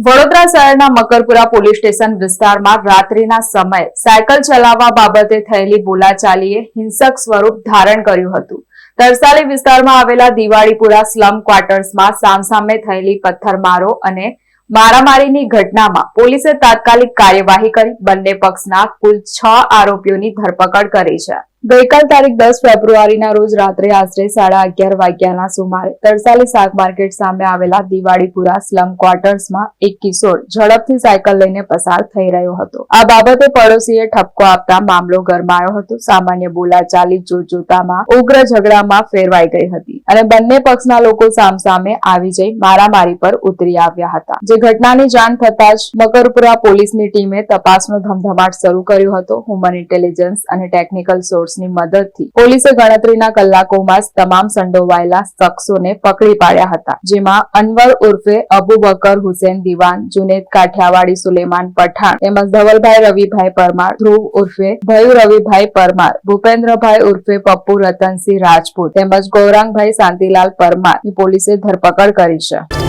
વડોદરા શહેરના Makarpura police station વિસ્તારમાં રાત્રિના સમયે સાયકલ ચલાવવા બાબતે થયેલી બોલાચાલીએ હિંસક સ્વરૂપ ધારણ કર્યું હતું. તરસાલી વિસ્તારમાં આવેલા દિવાળીપુરા સ્લમ ક્વાર્ટર્સમાં સામસામે થયેલી પથ્થરમારો અને મારામારીની ઘટનામાં પોલીસે તાત્કાલિક કાર્યવાહી કરી બંને પક્ષના કુલ છ આરોપીઓની ધરપકડ કરી છે. ગઈકાલ તારીખ દસ ફેબ્રુઆરીના રોજ રાત્રે આશરે સાડા અગિયાર વાગ્યાના સુમારે તરસાલી શાક માર્કેટ સામે આવેલા દિવાળીપુરા સ્લમ ક્વાર્ટર્સમાં એક કિશોર ઝડપથી સાયકલ લઈને પસાર થઈ રહ્યો હતો. આ બાબતે પડોશીએ ઠપકો આપતા મામલો ગરમાયો હતો. સામાન્ય બોલાચાલી જોતજોતામાં ઉગ્ર ઝઘડામાં ફેરવાઈ ગઈ હતી અને બંને પક્ષના લોકો સામસામે આવી જઈ મારામારી પર ઉતરી આવ્યા હતા. જે ઘટનાની જાણ થતાં જ મકરપુરા પોલીસની ટીમે તપાસનો ધમધમાટ શરૂ કર્યો હતો. હ્યુમન ઇન્ટેલિજન્સ અને ટેકનિકલ સોર્સની મદદથી પોલીસે ગણતરીના કલાકોમાં તમામ સંડોવાયેલા શખ્સોને પકડી પાડ્યા હતા, જેમાં અનવર ઉર્ફે અબુ બકર હુસેન દિવાન, જુનેદ કાઠિયાવાડી સુલેમાન પઠાણ તેમજ ધવલભાઈ રવિભાઈ પરમાર, ધ્રુવ ઉર્ફે ભયુ રવિભાઈ પરમાર, ભૂપેન્દ્રભાઈ ઉર્ફે પપ્પુ રતનસિંહ રાજપૂત તેમજ ગૌરાંગભાઈ શાંતિલાલ પરમારની પોલીસે ધરપકડ કરી છે.